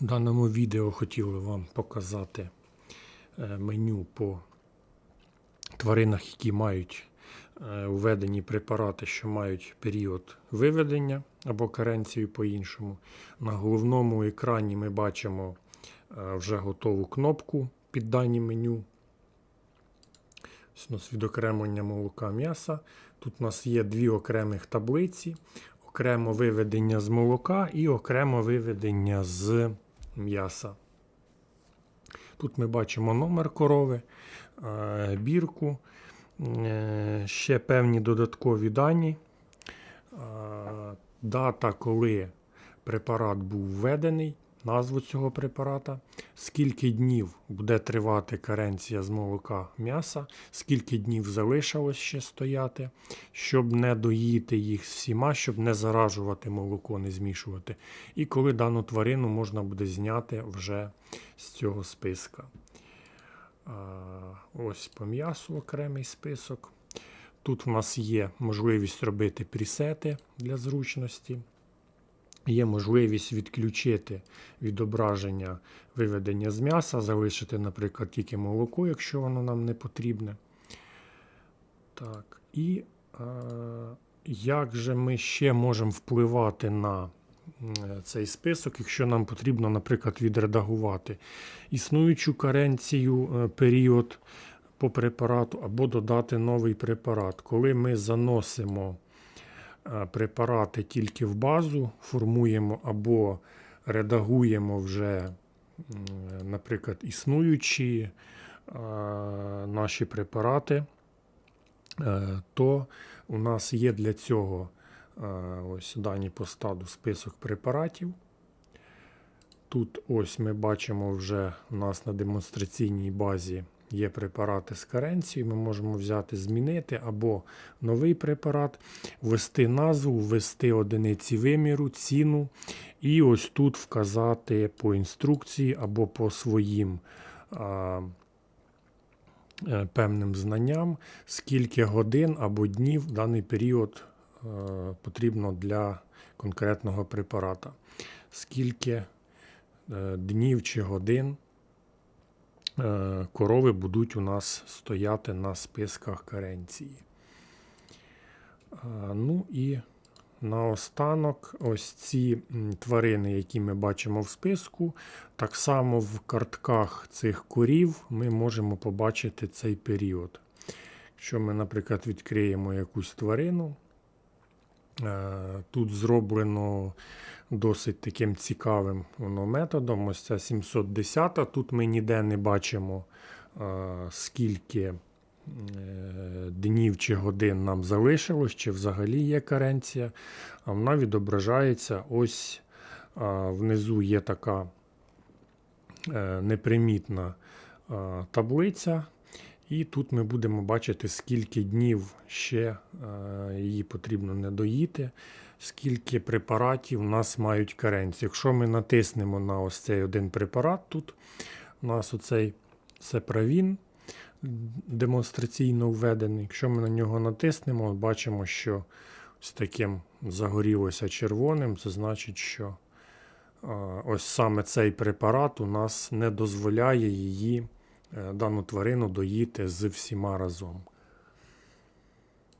В даному відео хотіли вам показати е, меню по тваринах, які мають е, введені препарати, що мають період виведення або каренцію по-іншому. На головному екрані ми бачимо е, вже готову кнопку під дані меню. Ось відокремлення молока м'яса. Тут у нас є дві окремих таблиці. Окремо виведення з молока і окремо виведення з м'яса. Тут ми бачимо номер корови, е, бірку, е, ще певні додаткові дані. Е, Дата, коли препарат був введений, назву цього препарата, скільки днів буде тривати каренція з молока м'яса, скільки днів залишилось ще стояти, щоб не доїти їх всіма, щоб не заражувати молоко, не змішувати. І коли дану тварину можна буде зняти вже з цього списка. Ось по м'ясу окремий список. Тут у нас є можливість робити пресети для зручності. Є можливість відключити відображення виведення з м'яса, залишити, наприклад, тільки молоко, якщо воно нам не потрібне. Так, і е, як же ми ще можемо впливати на цей список, якщо нам потрібно, наприклад, відредагувати існуючу каренцію е, період по препарату або додати новий препарат. Коли ми заносимо препарати тільки в базу, формуємо або редагуємо вже, наприклад, існуючі е, наші препарати, е, то у нас є для цього е, ось дані по стаду список препаратів. Тут ось ми бачимо вже у нас на демонстраційній базі є препарати з каренцією. Ми можемо взяти, змінити або новий препарат, ввести назву, ввести одиниці виміру, ціну, і ось тут вказати по інструкції або по своїм а, е, певним знанням, скільки годин або днів даний період е, потрібно для конкретного препарата. Скільки е, днів чи годин корови будуть у нас стояти на списках каренції. Ну і наостанок, ось ці тварини, які ми бачимо в списку, так само в картках цих корів ми можемо побачити цей період. Якщо ми, наприклад, відкриємо якусь тварину, е, тут зроблено досить таким цікавим воно методом. Ось ця 710. Тут ми ніде не бачимо, е, скільки е, днів чи годин нам залишилось, чи взагалі є каренція. А вона відображається ось е, внизу є така е, непримітна е, таблиця. І тут ми будемо бачити, скільки днів ще е, її потрібно не доїти, скільки препаратів у нас мають каренцію. Якщо ми натиснемо на ось цей один препарат, тут у нас оцей сеправін демонстраційно введений. Якщо ми на нього натиснемо, бачимо, що з таким загорілося червоним, це значить, що е, ось саме цей препарат у нас не дозволяє її дану тварину доїти з всіма разом.